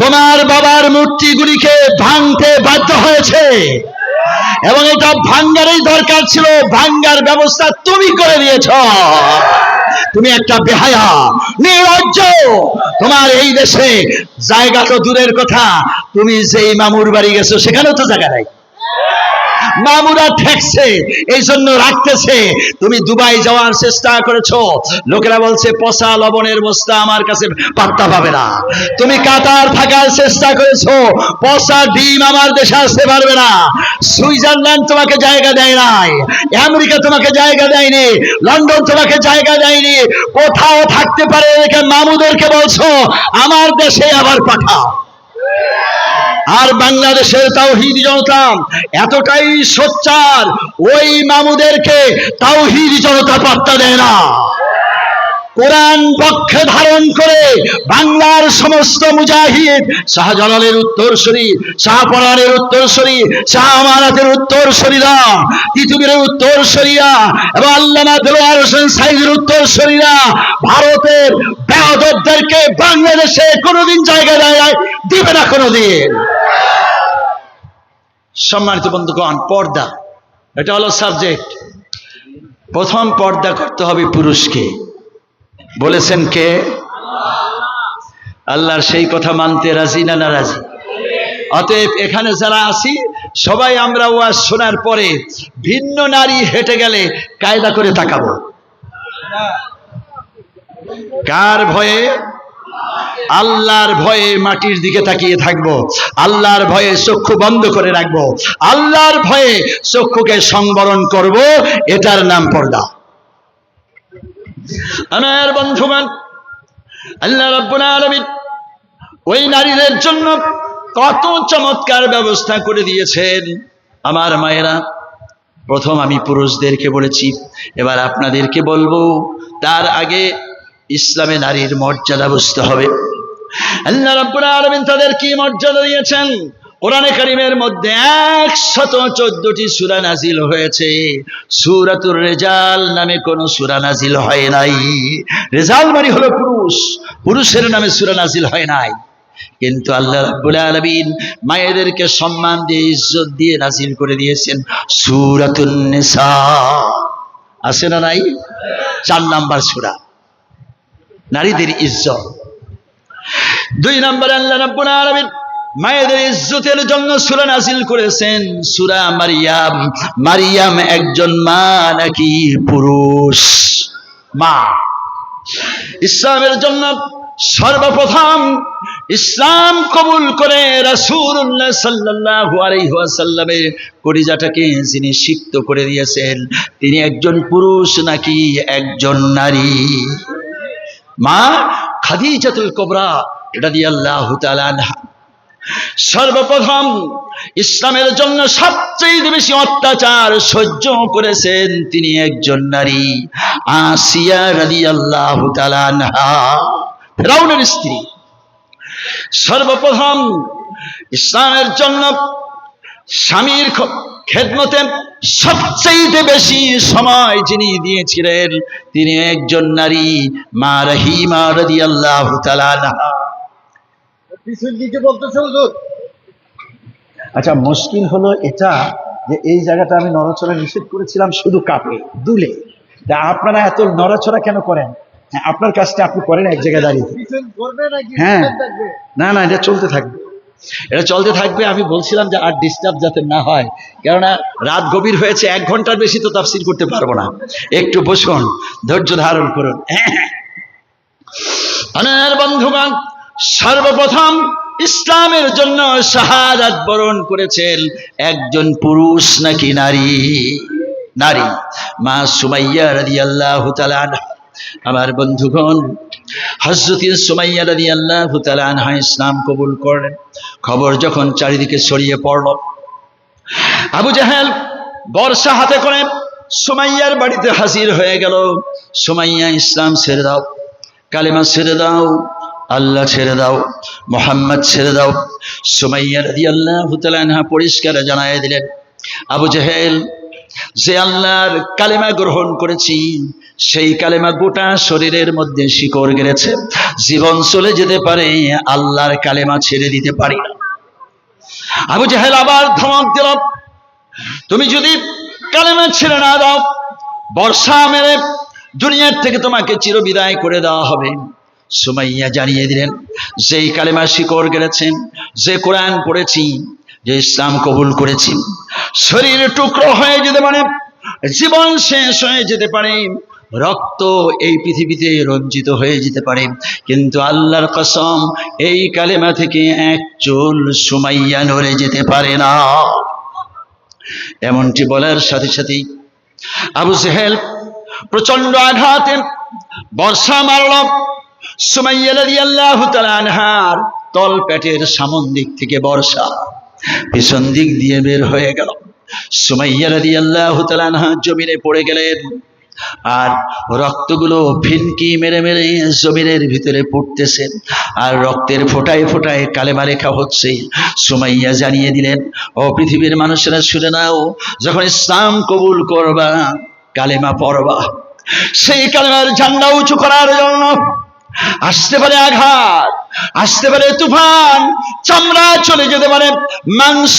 তোমার বাবার মূর্তিগুলিকে ভাঙতে বাধ্য হয়েছে। এবং এটা ভাঙ্গারই দরকার ছিল, ভাঙ্গার ব্যবস্থা তুমি করে দিয়েছ তুমি একটা বেহায়া, নির্লজ্জ। তোমার এই দেশে জায়গা তো দূরের কথা, তুমি যে মামুর বাড়ি গেছো, সেখানেও তো জায়গা নাই। মামুরা ঠেকছে এই জন্য রাখতেছে। তুমি দুবাই যাওয়ার চেষ্টা করেছ। লোকেরা বলছে, পচা লবণের বস্তা আমার কাছে পাত্তা পাবে না। তুমি কাতার থাকার চেষ্টা করেছ, পচা ডিম আমার দেশে আসতে পারবে না। সুইজারল্যান্ড তোমাকে জায়গা দেয় নাই, আমেরিকা তোমাকে জায়গা দেয়নি, লন্ডন তোমাকে জায়গা দেয়নি। কোথাও থাকতে পারে মামুদেরকে বলছো, আমার দেশে আবার পাঠাও। আর বাংলাদেশের তাওহিদ জনতা এতটাই সোচ্চার ওই মামুদেরকে তাওহিদ জনতা পাত্তা দেয় না। কোরআন পক্ষে ধারণ করে বাংলার সমস্ত মুজাহিদ শাহজালালের উত্তরসূরি শাহপরানের উত্তরসূরি শাহ আমানাতের উত্তরসূরিরা তিতুমিরের উত্তরসূরিরা এবং আল্লামা দেলোয়ার হোসেন সাইদের উত্তরসূরিরা ভারতের বেয়াদবদেরকে বাংলাদেশে কোনোদিন জায়গা দেয় দিবে না কোনোদিন। সম্মানিত বন্ধুগণ, পর্দা, এটা হলো সাবজেক্ট প্রথম পর্দা করতে হবে পুরুষকে। বলেছেন কে? আল্লাহর সেই কথা মানতে রাজি না না রাজি? অতএব এখানে যারা আছি, সবাই আমরা ওয়াজ শোনার পরে ভিন্ন নারী হেঁটে গেলে কায়দা করে তাকাবো। কার ভয়ে? আল্লাহর ভয়ে মাটির দিকে তাকিয়ে থাকব। আল্লাহর ভয়ে চক্ষু বন্ধ করে রাখব। আল্লাহর ভয়ে চক্ষুকে সংবরণ করব। এটার নাম পর্দা। আমার বন্ধুগণ, আল্লাহ রাব্বুল ওই নারীদের জন্য কত চমৎকার ব্যবস্থা করে দিয়েছেন। আমার মায়েরা, প্রথম আমি পুরুষদেরকে বলেছি, এবার আপনাদেরকে বলব, তার আগে ইসলামে নারীর মর্যাদা বুঝতে হবে। আল্লাহ রাব্বুল আলামিন তাদের কি মর্যাদা দিয়েছেন? কোরআনে কারিমের মধ্যে একশত চোদ্দটি সুরা নাজিল হয়েছে। সুরাতুর রেজাল নামে কোনো সুরা নাজিল হয় নাই। রেজাল মানে হলো পুরুষ। পুরুষের নামে সূরা নাজিল হয় নাই। কিন্তু আল্লাহ রাব্বুল মায়েদেরকে সম্মান দিয়ে, ইজ্জত দিয়ে নাজিল করে দিয়েছেন সূরাতুন নিসা। আছে না নাই? চার নাম্বার সূরা। নারীদের ইজ্জত। দুই নম্বরে, আল্লাহ রাব্বুল আলামিন মায়েদের ইজ্জতের জন্য সূরা নাজিল করেছেন। সূরা মারিয়াম। মারিয়াম একজন মা নাকি পুরুষ? মা। ইসলামের জন্য সর্বপ্রথম ইসলাম কবুল করে রাসূলুল্লাহ সাল্লাল্লাহু আলাইহি ওয়াসাল্লামের কলিজাটাকে যিনি সিক্ত করে দিয়েছেন, তিনি একজন পুরুষ নাকি একজন নারী? মা, খাদিজাতুল কোবরা এটা দিয়ে আল্লাহ তাআলা সর্বপ্রথম ইসলামের জন্য সবচেয়ে বেশি অত্যাচার সহ্য করেছেন তিনি একজন নারী, আসিয়া তাআলা আনহা, ফেরাউনের স্ত্রী। সর্বপ্রথম ইসলামের জন্য স্বামীর খেদমতে সবচেয়ে বেশি সময় যিনি দিয়েছিলেন, তিনি একজন নারী, মা রহিমা রাদিয়াল্লাহু তাআলা আনহা। পিছন দিকে বলতেছে হুজুর? আচ্ছা মুশকিল হলো এটা যে এই জায়গাটা আমি নড়াচড়া নিষেধ করেছিলাম শুধু কাপে দুলে। আপনারা এত নড়াচড়া কেন করেন? হ্যাঁ, আপনার কাজটা আপনি করেন এক জায়গায় দাঁড়িয়ে। হ্যাঁ। না না এটা চলতে থাকবে। এটা চলতে থাকবে আমি বলছিলাম যে আর ডিস্টার্ব যাতে না হয়। কেননা রাত গভীর হয়েছে এক ঘণ্টার বেশি তো তাফসির করতে পারব না। একটু বসুন ধৈর্য ধারণ করুন। আমার বন্ধুগণ সর্বপ্রথম ইসলামের জন্য শাহাদাত বরণ করেছেন একজন পুরুষ নাকি নারী? নারী। মা সুমাইয়া তাআলা আনহা। আমার বন্ধুগণ হজরত সুমাইয়া রাদিয়াল্লাহু তাআলা আনহা ইসলাম কবুল করলেন। খবর যখন চারিদিকে ছড়িয়ে পড়ল, আবু জাহেল বর্ষা হাতে করে সুমাইয়ার বাড়িতে হাজির হয়ে গেল। সুমাইয়া ইসলাম ছেড়ে দাও, কালেমা ছেড়ে দাও আল্লাহ ছেড়ে দাও, মোহাম্মদ ছেড়ে দাও। সুমাইয়া রাদিয়াল্লাহু তাআলা আনহা পরিষ্কার জানায় দিলেন, আবু জাহেল, যে আল্লাহর কালেমা গ্রহণ করেছি, সেই কালেমা গোটা শরীরের মধ্যে শিকড় গেড়েছে। জীবন চলে যেতে পারে, আল্লাহর কালেমা ছেড়ে দিতে পারি না। আবু জাহেল আবার ধমক দিল, তুমি যদি কালেমা ছেড়ে না দাও, বর্ষা মেরে দুনিয়ার থেকে তোমাকে চিরবিদায় করে দেওয়া হবে। সুমাইয়া জানিয়ে দিলেন, যেই কালেমা শিকড় গেড়েছেন, যে কোরআন পড়েছি, যে ইসলাম কবুল করেছি, শরীর টুকরো হয়ে যেতে পারে, জীবন শেষ হয়ে যেতে পারে, রক্ত এই পৃথিবীতে রঞ্জিত হয়ে যেতে পারে, কিন্তু আল্লাহর কসম, এই কালেমা থেকে এক চুল সুমাইয়া নড়ে যেতে পারে না। এমনটি বলার সাথে সাথেই আবু সেহেল প্রচণ্ড আঘাতে বর্ষা মারল সুমাইয়া রাদিয়াল্লাহু তাআলা আনহার তল পেটের সামন দিক থেকে বর্ষা। পিছন দিক দিয়ে বের হয়ে গেল। সুমাইয়া রাদিয়াল্লাহু তাআলা আনহা জমিনে পড়ে গেলেন। আর রক্তগুলো ফিনকি মেরে মেরে জমিনের ভিতরে পড়তেছে। আর রক্তের ফোটায় ফোটায় কালেমা লেখা হচ্ছে। সুমাইয়া জানিয়ে দিলেন, ও পৃথিবীর মানুষেরা শুনে নাও, যখন ইসলাম কবুল করবা, কালেমা পড়বা। সেই কালেমার ঝান্ডা উঁচু করার জন্য আসতে পারে আঘাত, আসতে পারে তুফান, চামড়া চলে যেতে পারে, মাংস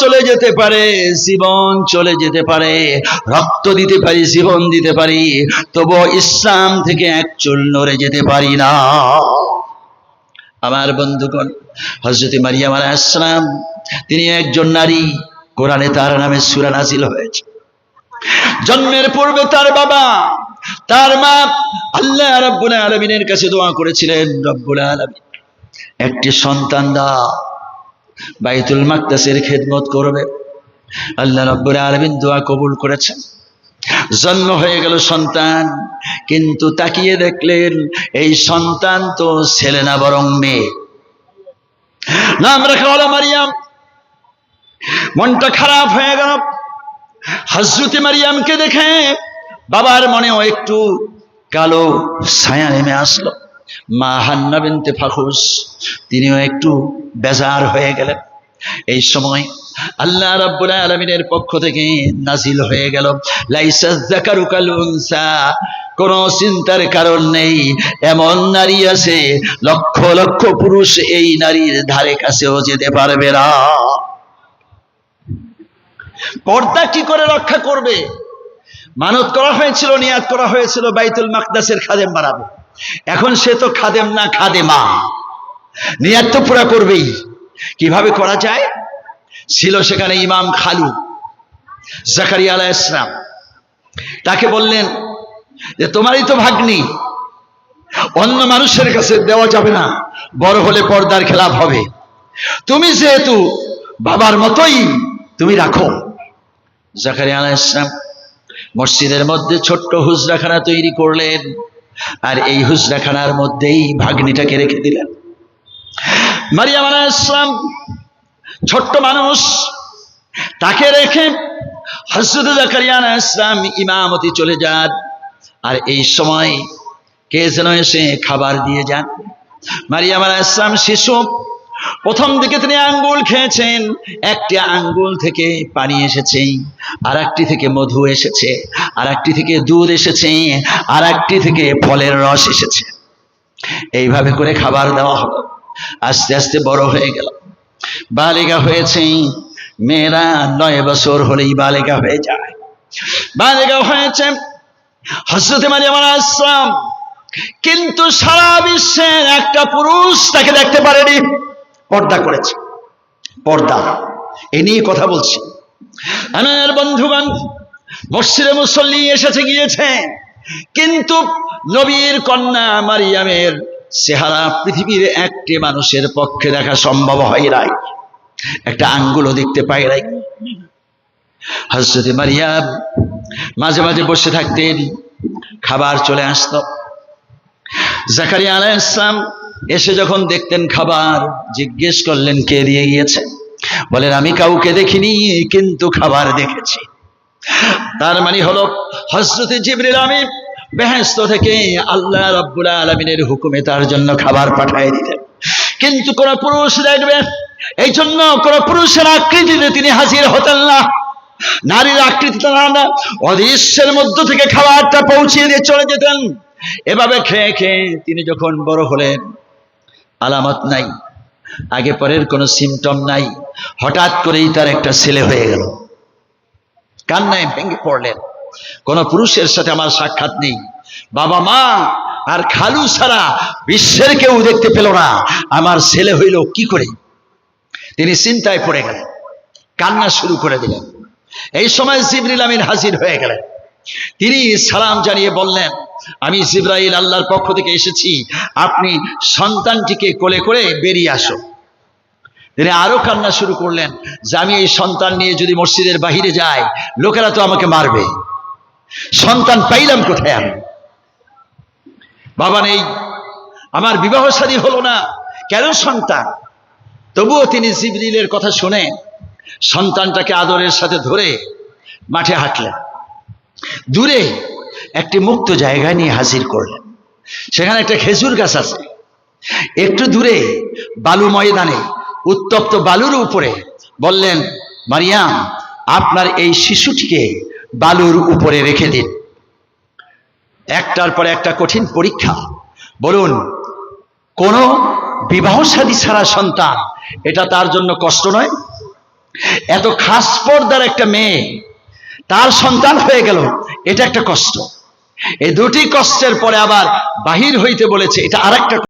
চলে যেতে পারে, জীবন চলে যেতে পারে, রক্ত দিতে পারি, জীবন দিতে পারি, তবু ইসলাম থেকে এক চুল নড়ে যেতে পারি না। আমার বন্ধুগণ হজরত মারিয়াম আলাইসালাম তিনি একজন নারী, কোরআনে তার নামে সুরা নাজিল হয়েছে। জন্মের পূর্বে তার বাবা তার মা আল্লাহ রব্বুল আলমিনের কাছে দোয়া করেছিলেন, রব্বুল আলমিন, একটি সন্তান দা বাইতুল মাকদাসের খেদমত করবে। আল্লাহ রব্বুল আলমিন দোয়া কবুল করেছেন। জন্ম হয়ে গেল সন্তান, কিন্তু তাকিয়ে দেখলেন এই সন্তান তো ছেলে না, বরং মেয়ে। নাম রাখা হলো মারিয়াম। মনটা খারাপ হয়ে গেল। হজরতে মারিয়ামকে দেখে বাবার মনেও একটু কালো ছায়া নেমে আসলো। মা হান্না বিনতে ফাখুস, তিনিও একটু বেজার হয়ে গেলেন। এই সময় আল্লাহ রাব্বুল আলামিনের পক্ষ থেকে নাজিল হয়ে গেল, লাইসা যাকারু কাল উনসা। কোনো চিন্তার কারণ নেই, এমন নারী আছে, লক্ষ লক্ষ পুরুষ এই নারীর ধারে কাছেও যেতে পারবে না। পর্দা কি করে রক্ষা করবে? মানত করা হয়েছিল নিয়াদ করা হয়েছিল, বাইতুল মাকদাসের খাদেম বাড়াবে এখন সে তো খাদেম না খাদেমা। নিয়াদ তো পুরা করবেই। কীভাবে করা যায়? ছিল সেখানে ইমাম খালু, জাকারিয়া আলাহ ইসলাম তাকে বললেন যে, তোমারই তো ভাগ্নি। অন্য মানুষের কাছে দেওয়া যাবে না। বড় হলে পর্দার খেলাপ হবে। তুমি যেহেতু বাবার মতোই তুমি রাখো। জাকারিয়া আলাহ ইসলাম মসজিদের মধ্যে ছোট্ট হুজরাখানা তৈরি করলেন। আর এই হুজরাখানার মধ্যেই ভাগ্নিটাকে রেখে দিলেন। মারিয়াম ইসলাম ছোট্ট মানুষ, তাকে রেখে হজরত জাকারিয়া আলাহ ইসলাম ইমামতি চলে যান। আর এই সময় কে যেন এসে খাবার দিয়ে যান। মারিয়াম ইসলাম শিশু প্রথম দিকে তিনি আঙ্গুল খেয়েছেন, একটি আঙ্গুল থেকে পানি এসেছে আর একটি থেকে মধু এসেছে আর একটি থেকে দুধ এসেছে আর একটি থেকে ফলের রস এসেছে। এইভাবে করে খাবার দেওয়া হলো। আস্তে আস্তে বড় হয়ে গেল। বালিকা হয়েছে, মেয়েরা নয় বছর হলেই বালিকা হয়ে যায়। বালিকা হয়েছে হজরত মারিয়াম আসলাম কিন্তু সারা বিশ্বের একটা পুরুষ তাকে দেখতে পারেনি। পর্দা করেছে। পর্দা। এ নিয়ে কথা বলছি। আমার বন্ধুগণ, মসজিদে মুসল্লি এসেছে, গিয়েছে। কিন্তু নবীর কন্যা মারিয়ামের চেহারা পৃথিবীর একটি মানুষের পক্ষে দেখা সম্ভব হয় নাই। একটা আঙ্গুলও দেখতে পাই নাই। হজরতে মারিয়াম মাঝে মাঝে বসে থাকতেন, খাবার চলে আসতো। জাকারিয়া আলাহ ইসলাম এসে যখন দেখতেন খাবার, জিজ্ঞেস করলেন, কে দিয়ে গিয়েছে? বলেন, আমি কাউকে দেখিনি, কিন্তু খাবার দেখেছি। তার মানে হলো হজরতে জিবরিল আমি বেহেস্ত থেকে আল্লাহ রব্বুল আলমিনের হুকুমে তার জন্য খাবার পাঠিয়ে দিতেন কিন্তু কোন পুরুষ দেখবে এই জন্য কোন পুরুষের আকৃতিতে তিনি হাজির হতেন না। নারীর আকৃতি না, অদৃশ্যের মধ্য থেকে খাবারটা পৌঁছিয়ে দিয়ে চলে যেতেন। এভাবে খেয়ে খেয়ে তিনি যখন বড় হলেন আলামত নাই, আগে পরের কোনো সিমটম নাই, হঠাৎ করেই তার একটা ছেলে হয়ে গেল। কান্নায় ভেঙে পড়লেন। কোন পুরুষের সাথে আমার সাক্ষাৎ নেই। বাবা মা, আর খালু ছাড়া বিশ্বের কেউ দেখতে পেল না। আমার ছেলে হইল কি করে? তিনি চিন্তায় পড়ে গেলেন। কান্না শুরু করে দিলেন। এই সময় জিবরিল আমিন হাজির হয়ে গেলেন। তিনি সালাম জানিয়ে বললেন আমি জিব্রাইল আল্লাহর পক্ষ থেকে এসেছি। আপনি সন্তানটিকে কোলে করে বেরিয়ে আসো। তিনি আরও কান্না শুরু করলেন যে আমি এই সন্তান নিয়ে যদি মসজিদের বাহিরে যাই, লোকেরা তো আমাকে মারবে। সন্তান পাইলাম কোথায় আমি? বাবা নেই, আমার বিবাহ শাদী হলো না। কেন সন্তান? তবুও তিনি জিবরিলের কথা শুনে সন্তানটাকে আদরের সাথে ধরে মাঠে হাঁটলেন। দূরে একটি মুক্ত জায়গায় নিয়ে হাজির করলেন। সেখানে একটা খেজুর গাছ আছে। একটু দূরে, বালু ময়দানে, উত্তপ্ত বালুর উপরে বললেন, মারিয়াম, আপনার এই শিশুটিকে বালুর উপরে রেখে দিন। একটার পরে একটা কঠিন পরীক্ষা। বলুন, কোন বিবাহ সাদী ছাড়া সন্তান এটা তার জন্য কষ্ট নয়? এত খাস পর্দার একটা মেয়ে, তার সন্তান হয়ে গেল। এটা একটা কষ্ট। এই দুটি কষ্টের পরে আবার বাহির হইতে বলেছে এটা আর একটা